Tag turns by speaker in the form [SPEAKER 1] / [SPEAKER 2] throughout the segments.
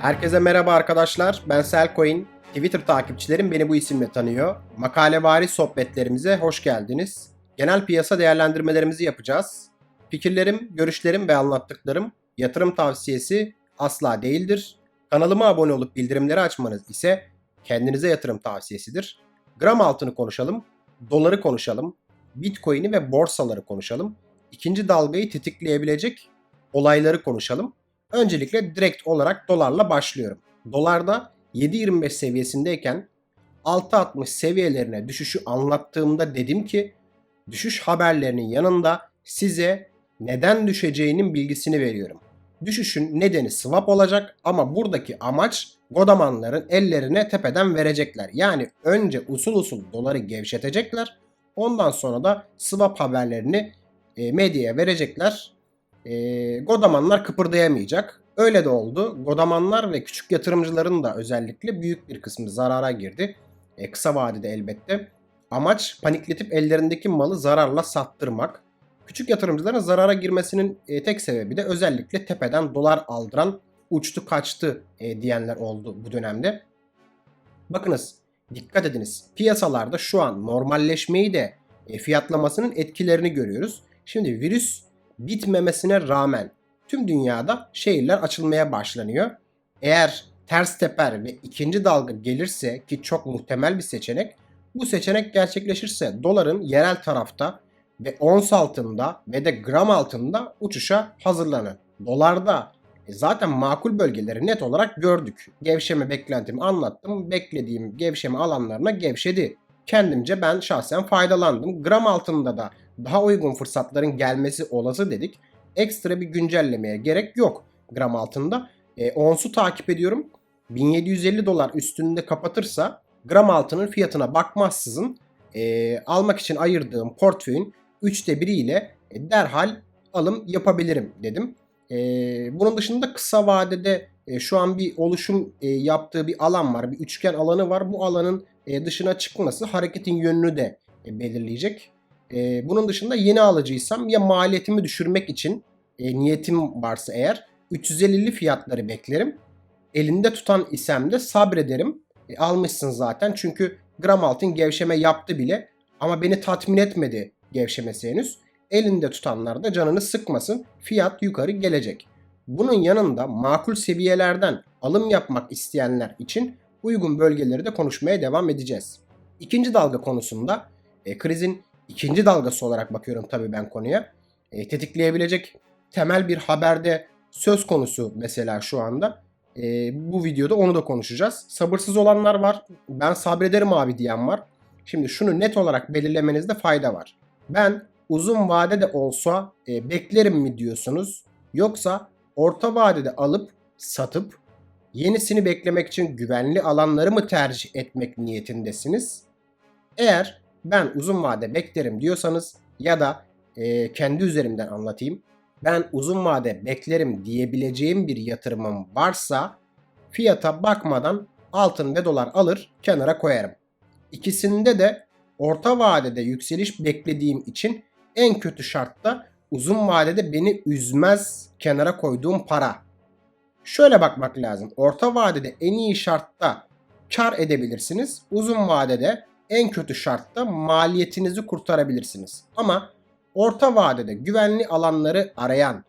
[SPEAKER 1] Herkese merhaba arkadaşlar. Ben Selcoin. Twitter takipçilerim beni bu isimle tanıyor. Makalevari sohbetlerimize hoş geldiniz. Genel piyasa değerlendirmelerimizi yapacağız. Fikirlerim, görüşlerim ve anlattıklarım yatırım tavsiyesi asla değildir. Kanalıma abone olup bildirimleri açmanız ise kendinize yatırım tavsiyesidir. Gram altını konuşalım, doları konuşalım, bitcoin'i ve borsaları konuşalım. İkinci dalgayı tetikleyebilecek olayları konuşalım. Öncelikle direkt olarak dolarla başlıyorum. Dolarda 7.25 seviyesindeyken 6.60 seviyelerine düşüşü anlattığımda dedim ki düşüş haberlerinin yanında size neden düşeceğinin bilgisini veriyorum. Düşüşün nedeni swap olacak ama buradaki amaç godamanların ellerine tepeden verecekler. Yani önce usul usul doları gevşetecekler. Ondan sonra da swap haberlerini e, medyaya verecekler e, Godamanlar kıpırdayamayacak. Öyle de oldu. Godamanlar ve küçük yatırımcıların da özellikle büyük bir kısmı zarara girdi. E, kısa vadede elbette. Amaç panikletip ellerindeki malı zararla sattırmak. Küçük yatırımcıların zarara girmesinin e, tek sebebi de özellikle tepeden dolar aldıran uçtu kaçtı e, diyenler oldu bu dönemde. Bakınız dikkat ediniz piyasalarda şu an normalleşmeyi de e, fiyatlamasının etkilerini görüyoruz. Şimdi virüs bitmemesine rağmen tüm dünyada şehirler açılmaya başlanıyor. Eğer ters teper ve ikinci dalga gelirse ki çok muhtemel bir seçenek bu seçenek gerçekleşirse doların yerel tarafta ve ons altında ve de gram altında uçuşa hazırlanın. Dolarda e, zaten makul bölgeleri net olarak gördük. Gevşeme beklentimi anlattım. Beklediğim gevşeme alanlarına gevşedi. Kendimce ben şahsen faydalandım. Gram altında da daha uygun fırsatların gelmesi olası dedik. Ekstra bir güncellemeye gerek yok gram altında. E, onsu takip ediyorum. 1750 dolar üstünde kapatırsa gram altının fiyatına bakmazsızın e, almak için ayırdığım portföyün 3'te 1'i ile e, derhal alım yapabilirim dedim. E, bunun dışında kısa vadede e, şu an bir oluşum e, yaptığı bir alan var. Bir üçgen alanı var. Bu alanın e, dışına çıkması hareketin yönünü de e, belirleyecek. E, bunun dışında yeni alıcıysam ya maliyetimi düşürmek için e, niyetim varsa eğer 350'li fiyatları beklerim. Elinde tutan isem de sabrederim. E, almışsın zaten çünkü gram altın gevşeme yaptı bile ama beni tatmin etmedi gevşemesi henüz. Elinde tutanlar da canını sıkmasın. Fiyat yukarı gelecek. Bunun yanında makul seviyelerden alım yapmak isteyenler için uygun bölgeleri de konuşmaya devam edeceğiz. İkinci dalga konusunda e, krizin ikinci dalgası olarak bakıyorum tabii ben konuya. E, tetikleyebilecek temel bir haberde söz konusu mesela şu anda. E, bu videoda onu da konuşacağız. Sabırsız olanlar var. Ben sabrederim abi diyen var. Şimdi şunu net olarak belirlemenizde fayda var. Ben uzun vadede olsa e, beklerim mi diyorsunuz? Yoksa orta vadede alıp satıp yenisini beklemek için güvenli alanları mı tercih etmek niyetindesiniz? Eğer ben uzun vade beklerim diyorsanız ya da e, kendi üzerimden anlatayım. Ben uzun vade beklerim diyebileceğim bir yatırımım varsa fiyata bakmadan altın ve dolar alır kenara koyarım. İkisinde de orta vadede yükseliş beklediğim için en kötü şartta uzun vadede beni üzmez kenara koyduğum para. Şöyle bakmak lazım. Orta vadede en iyi şartta kar edebilirsiniz. Uzun vadede en kötü şartta maliyetinizi kurtarabilirsiniz. Ama orta vadede güvenli alanları arayan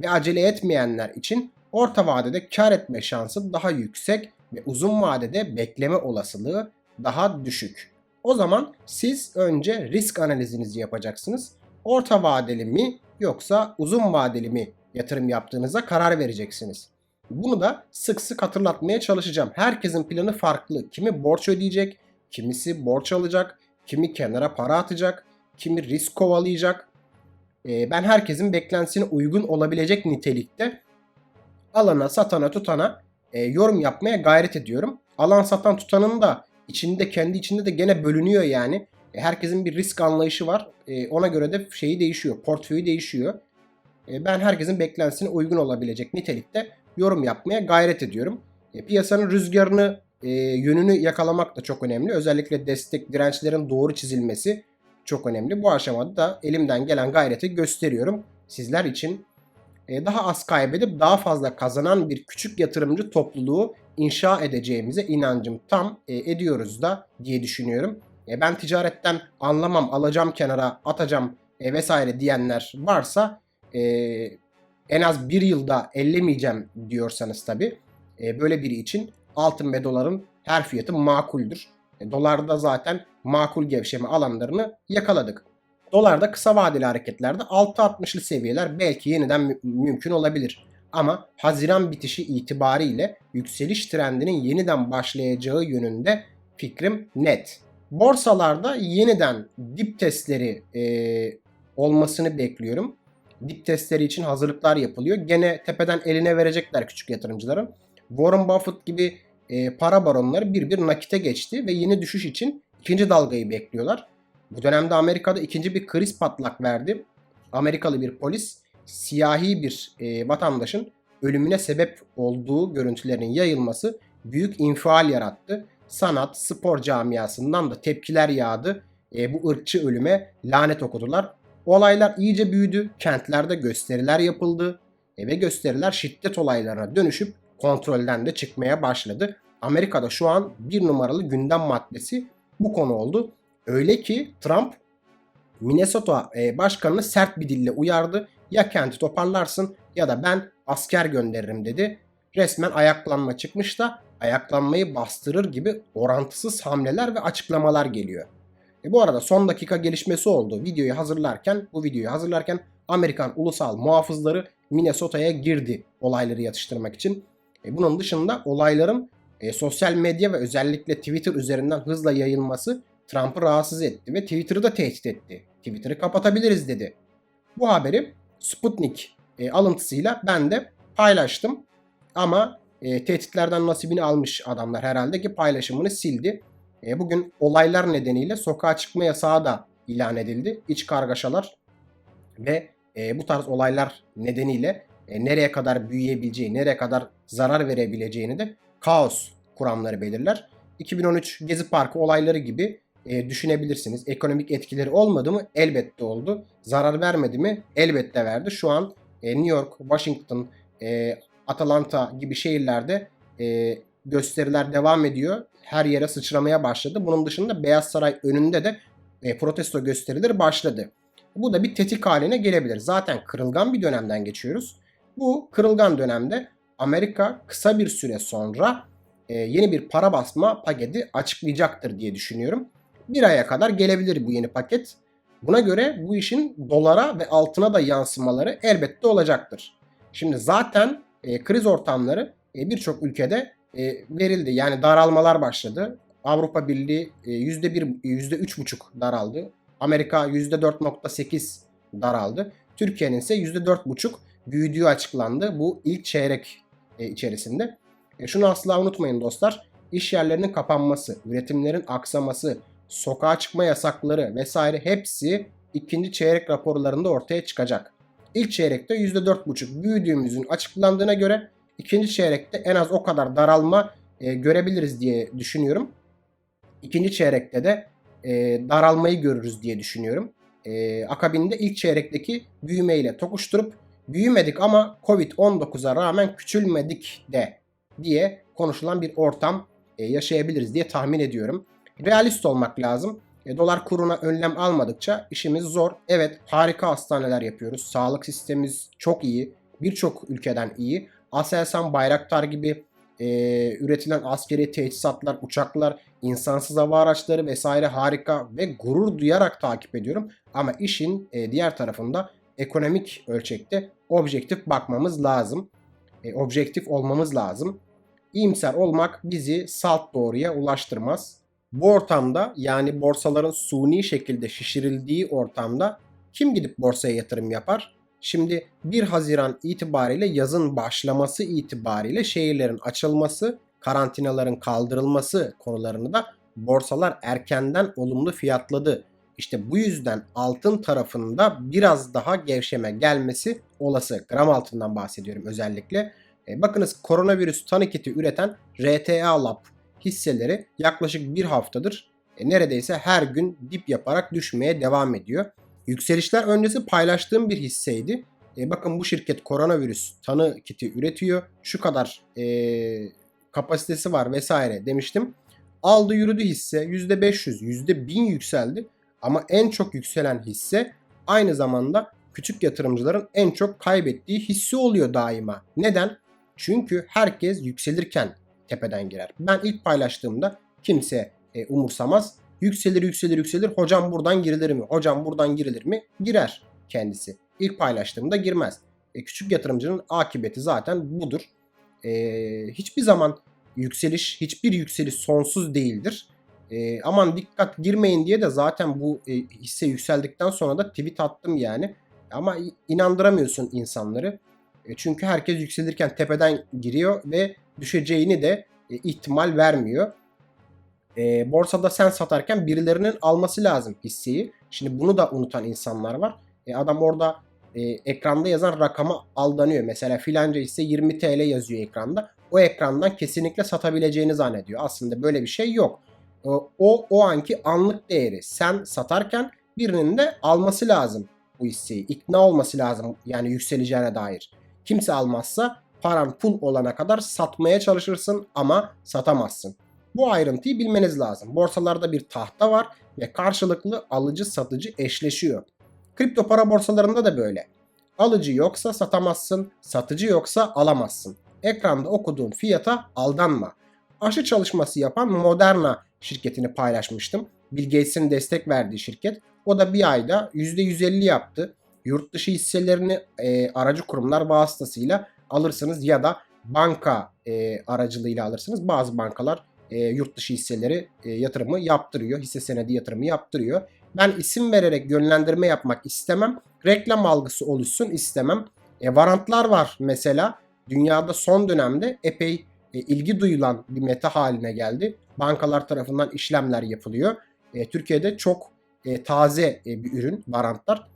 [SPEAKER 1] ve acele etmeyenler için orta vadede kar etme şansı daha yüksek ve uzun vadede bekleme olasılığı daha düşük. O zaman siz önce risk analizinizi yapacaksınız. Orta vadeli mi yoksa uzun vadeli mi yatırım yaptığınıza karar vereceksiniz. Bunu da sık sık hatırlatmaya çalışacağım. Herkesin planı farklı. Kimi borç ödeyecek, kimisi borç alacak, kimi kenara para atacak, kimi risk kovalayacak. Ee, ben herkesin beklentisine uygun olabilecek nitelikte alana, satana, tutana e, yorum yapmaya gayret ediyorum. Alan satan tutanın da içinde kendi içinde de gene bölünüyor yani. E, herkesin bir risk anlayışı var. E, ona göre de şeyi değişiyor, portföyü değişiyor. Ben herkesin beklentisine uygun olabilecek nitelikte yorum yapmaya gayret ediyorum. Piyasanın rüzgarını, e, yönünü yakalamak da çok önemli. Özellikle destek dirençlerin doğru çizilmesi çok önemli. Bu aşamada da elimden gelen gayreti gösteriyorum sizler için. e, daha az kaybedip daha fazla kazanan bir küçük yatırımcı topluluğu inşa edeceğimize inancım tam e, ediyoruz da diye düşünüyorum. E, ben ticaretten anlamam, alacağım kenara, atacağım e, vesaire diyenler varsa e, en az bir yılda ellemeyeceğim diyorsanız tabi e, böyle biri için altın ve doların her fiyatı makuldür. E, dolarda zaten makul gevşeme alanlarını yakaladık. Dolarda kısa vadeli hareketlerde 6.60'lı seviyeler belki yeniden mü- mümkün olabilir. Ama Haziran bitişi itibariyle yükseliş trendinin yeniden başlayacağı yönünde fikrim net. Borsalarda yeniden dip testleri e, olmasını bekliyorum. Dip testleri için hazırlıklar yapılıyor. Gene tepeden eline verecekler küçük yatırımcıların. Warren Buffett gibi e, para baronları bir bir nakite geçti ve yeni düşüş için ikinci dalgayı bekliyorlar. Bu dönemde Amerika'da ikinci bir kriz patlak verdi. Amerikalı bir polis siyahi bir e, vatandaşın ölümüne sebep olduğu görüntülerin yayılması büyük infial yarattı. Sanat, spor camiasından da tepkiler yağdı. E, bu ırkçı ölüme lanet okudular. Olaylar iyice büyüdü. Kentlerde gösteriler yapıldı. E, ve gösteriler şiddet olaylarına dönüşüp kontrolden de çıkmaya başladı. Amerika'da şu an bir numaralı gündem maddesi bu konu oldu. Öyle ki Trump Minnesota e, başkanını sert bir dille uyardı. Ya kenti toparlarsın ya da ben asker gönderirim dedi. Resmen ayaklanma çıkmış da ayaklanmayı bastırır gibi orantısız hamleler ve açıklamalar geliyor. E bu arada son dakika gelişmesi oldu. Videoyu hazırlarken, bu videoyu hazırlarken Amerikan ulusal muhafızları Minnesota'ya girdi olayları yatıştırmak için. E bunun dışında olayların e, sosyal medya ve özellikle Twitter üzerinden hızla yayılması Trump'ı rahatsız etti ve Twitter'ı da tehdit etti. Twitter'ı kapatabiliriz dedi. Bu haberi Sputnik e, alıntısıyla ben de paylaştım. Ama e, tehditlerden nasibini almış adamlar herhalde ki paylaşımını sildi. E, bugün olaylar nedeniyle sokağa çıkma yasağı da ilan edildi. İç kargaşalar ve e, bu tarz olaylar nedeniyle e, nereye kadar büyüyebileceği, nereye kadar zarar verebileceğini de kaos kuramları belirler. 2013 Gezi Parkı olayları gibi e, düşünebilirsiniz. Ekonomik etkileri olmadı mı? Elbette oldu. Zarar vermedi mi? Elbette verdi. Şu an e, New York, Washington, e, Atlanta gibi şehirlerde e, gösteriler devam ediyor. Her yere sıçramaya başladı. Bunun dışında Beyaz Saray önünde de e, protesto gösterileri başladı. Bu da bir tetik haline gelebilir. Zaten kırılgan bir dönemden geçiyoruz. Bu kırılgan dönemde Amerika kısa bir süre sonra e, yeni bir para basma paketi açıklayacaktır diye düşünüyorum. Bir aya kadar gelebilir bu yeni paket. Buna göre bu işin dolara ve altına da yansımaları elbette olacaktır. Şimdi zaten e, kriz ortamları e, birçok ülkede e, verildi. Yani daralmalar başladı. Avrupa Birliği e, %1, %3,5 daraldı. Amerika %4,8 daraldı. Türkiye'nin ise %4,5 büyüdüğü açıklandı bu ilk çeyrek e, içerisinde. E, şunu asla unutmayın dostlar. İş yerlerinin kapanması, üretimlerin aksaması, sokağa çıkma yasakları vesaire hepsi ikinci çeyrek raporlarında ortaya çıkacak. İlk çeyrekte %4,5 büyüdüğümüzün açıklandığına göre ikinci çeyrekte en az o kadar daralma e, görebiliriz diye düşünüyorum. İkinci çeyrekte de e, daralmayı görürüz diye düşünüyorum. E, akabinde ilk çeyrekteki büyümeyle tokuşturup büyümedik ama Covid-19'a rağmen küçülmedik de diye konuşulan bir ortam e, yaşayabiliriz diye tahmin ediyorum. Realist olmak lazım. E, dolar kuruna önlem almadıkça işimiz zor. Evet harika hastaneler yapıyoruz. Sağlık sistemimiz çok iyi. Birçok ülkeden iyi. Aselsan, Bayraktar gibi e, üretilen askeri teçhizatlar, uçaklar, insansız hava araçları vesaire harika ve gurur duyarak takip ediyorum. Ama işin e, diğer tarafında ekonomik ölçekte objektif bakmamız lazım. E, objektif olmamız lazım. İyimser olmak bizi salt doğruya ulaştırmaz. Bu ortamda yani borsaların suni şekilde şişirildiği ortamda kim gidip borsaya yatırım yapar? Şimdi 1 Haziran itibariyle yazın başlaması itibariyle şehirlerin açılması, karantinaların kaldırılması konularını da borsalar erkenden olumlu fiyatladı. İşte bu yüzden altın tarafında biraz daha gevşeme gelmesi olası. Gram altından bahsediyorum özellikle. E, bakınız koronavirüs tanı kiti üreten RTA Lab hisseleri yaklaşık bir haftadır e, neredeyse her gün dip yaparak düşmeye devam ediyor. Yükselişler öncesi paylaştığım bir hisseydi. E, bakın bu şirket koronavirüs tanı kiti üretiyor. Şu kadar e, kapasitesi var vesaire demiştim. Aldı yürüdü hisse %500, %1000 yükseldi. Ama en çok yükselen hisse aynı zamanda küçük yatırımcıların en çok kaybettiği hisse oluyor daima. Neden? Çünkü herkes yükselirken tepeden girer. Ben ilk paylaştığımda kimse e, umursamaz. Yükselir yükselir yükselir. Hocam buradan girilir mi? Hocam buradan girilir mi? Girer kendisi. İlk paylaştığımda girmez. E, küçük yatırımcının akıbeti zaten budur. E, hiçbir zaman yükseliş, hiçbir yükseliş sonsuz değildir. E, aman dikkat girmeyin diye de zaten bu e, hisse yükseldikten sonra da tweet attım yani. Ama inandıramıyorsun insanları. E, çünkü herkes yükselirken tepeden giriyor ve düşeceğini de e, ihtimal vermiyor. E, borsada sen satarken birilerinin alması lazım hisseyi. Şimdi bunu da unutan insanlar var. E, adam orada e, ekranda yazan rakama aldanıyor. Mesela filanca hisse 20 TL yazıyor ekranda. O ekrandan kesinlikle satabileceğini zannediyor. Aslında böyle bir şey yok. E, o o anki anlık değeri. Sen satarken birinin de alması lazım bu hisseyi. İkna olması lazım yani yükseleceğine dair. Kimse almazsa paran pul olana kadar satmaya çalışırsın ama satamazsın. Bu ayrıntıyı bilmeniz lazım. Borsalarda bir tahta var ve karşılıklı alıcı satıcı eşleşiyor. Kripto para borsalarında da böyle. Alıcı yoksa satamazsın, satıcı yoksa alamazsın. Ekranda okuduğun fiyata aldanma. Aşı çalışması yapan Moderna şirketini paylaşmıştım. Bill Gates'in destek verdiği şirket. O da bir ayda %150 yaptı. Yurt dışı hisselerini e, aracı kurumlar vasıtasıyla alırsınız ya da banka e, aracılığıyla alırsınız. Bazı bankalar e, yurt dışı hisseleri e, yatırımı yaptırıyor. Hisse senedi yatırımı yaptırıyor. Ben isim vererek yönlendirme yapmak istemem. Reklam algısı oluşsun istemem. E, varantlar var mesela. Dünyada son dönemde epey ilgi duyulan bir meta haline geldi. Bankalar tarafından işlemler yapılıyor. E, Türkiye'de çok e, taze e, bir ürün varantlar.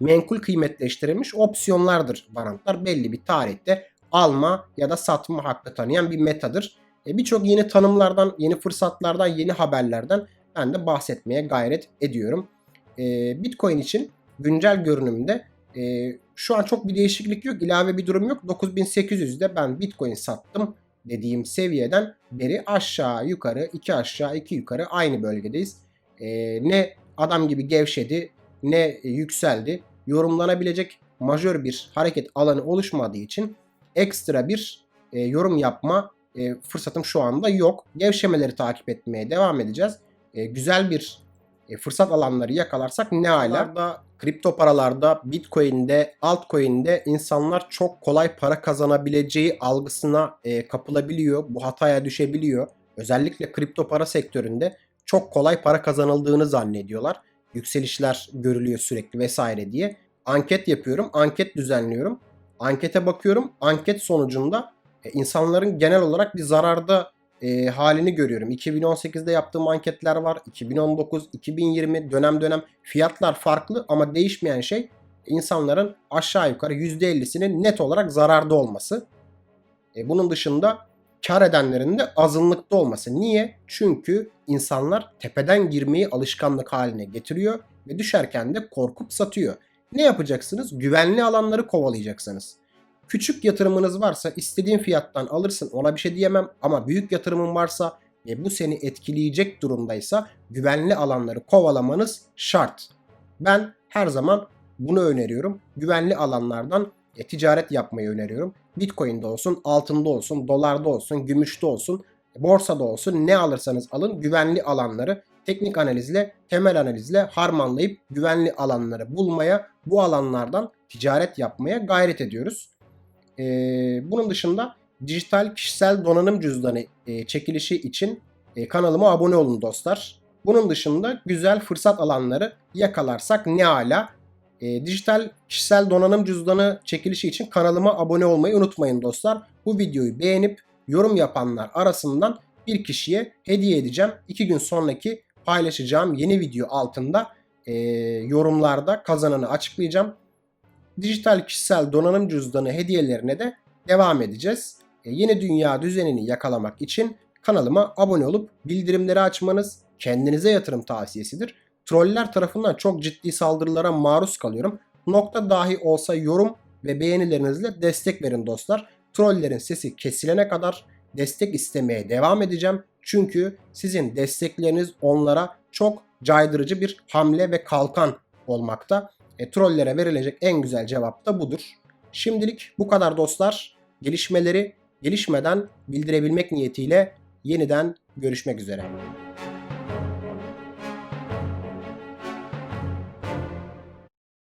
[SPEAKER 1] Menkul kıymetleştirilmiş opsiyonlardır varantlar. Belli bir tarihte alma ya da satma hakkı tanıyan bir metadır. E, Birçok yeni tanımlardan, yeni fırsatlardan, yeni haberlerden ben de bahsetmeye gayret ediyorum. E, Bitcoin için güncel görünümde e, şu an çok bir değişiklik yok. ilave bir durum yok. 9800'de ben Bitcoin sattım dediğim seviyeden beri aşağı yukarı iki aşağı iki yukarı aynı bölgedeyiz. E, ne adam gibi gevşedi ne yükseldi. Yorumlanabilecek majör bir hareket alanı oluşmadığı için ekstra bir e, yorum yapma e, fırsatım şu anda yok. Gevşemeleri takip etmeye devam edeceğiz. E, güzel bir e, fırsat alanları yakalarsak ne ala. Da kripto paralarda, bitcoin'de, altcoin'de insanlar çok kolay para kazanabileceği algısına e, kapılabiliyor. Bu hataya düşebiliyor. Özellikle kripto para sektöründe çok kolay para kazanıldığını zannediyorlar. Yükselişler görülüyor sürekli vesaire diye. Anket yapıyorum, anket düzenliyorum. Ankete bakıyorum. Anket sonucunda e, insanların genel olarak bir zararda e, halini görüyorum. 2018'de yaptığım anketler var. 2019, 2020 dönem dönem fiyatlar farklı ama değişmeyen şey insanların aşağı yukarı %50'sinin net olarak zararda olması. E, bunun dışında kar edenlerin de azınlıkta olması. Niye? Çünkü insanlar tepeden girmeyi alışkanlık haline getiriyor ve düşerken de korkup satıyor. Ne yapacaksınız? Güvenli alanları kovalayacaksınız. Küçük yatırımınız varsa istediğin fiyattan alırsın ona bir şey diyemem ama büyük yatırımın varsa ve bu seni etkileyecek durumdaysa güvenli alanları kovalamanız şart. Ben her zaman bunu öneriyorum. Güvenli alanlardan e, ticaret yapmayı öneriyorum. Bitcoin'de olsun, altında olsun, dolarda olsun, gümüşte olsun, borsada olsun ne alırsanız alın güvenli alanları teknik analizle, temel analizle harmanlayıp güvenli alanları bulmaya, bu alanlardan ticaret yapmaya gayret ediyoruz. Ee, bunun dışında dijital kişisel donanım cüzdanı e, çekilişi için e, kanalıma abone olun dostlar. Bunun dışında güzel fırsat alanları yakalarsak ne ala. E, dijital kişisel donanım cüzdanı çekilişi için kanalıma abone olmayı unutmayın dostlar. Bu videoyu beğenip yorum yapanlar arasından bir kişiye hediye edeceğim. İki gün sonraki paylaşacağım yeni video altında e, yorumlarda kazananı açıklayacağım. Dijital kişisel donanım cüzdanı hediyelerine de devam edeceğiz. E, yeni dünya düzenini yakalamak için kanalıma abone olup bildirimleri açmanız kendinize yatırım tavsiyesidir. Troller tarafından çok ciddi saldırılara maruz kalıyorum. Nokta dahi olsa yorum ve beğenilerinizle destek verin dostlar. Trollerin sesi kesilene kadar destek istemeye devam edeceğim. Çünkü sizin destekleriniz onlara çok caydırıcı bir hamle ve kalkan olmakta. E, trollere verilecek en güzel cevap da budur. Şimdilik bu kadar dostlar. Gelişmeleri gelişmeden bildirebilmek niyetiyle yeniden görüşmek üzere.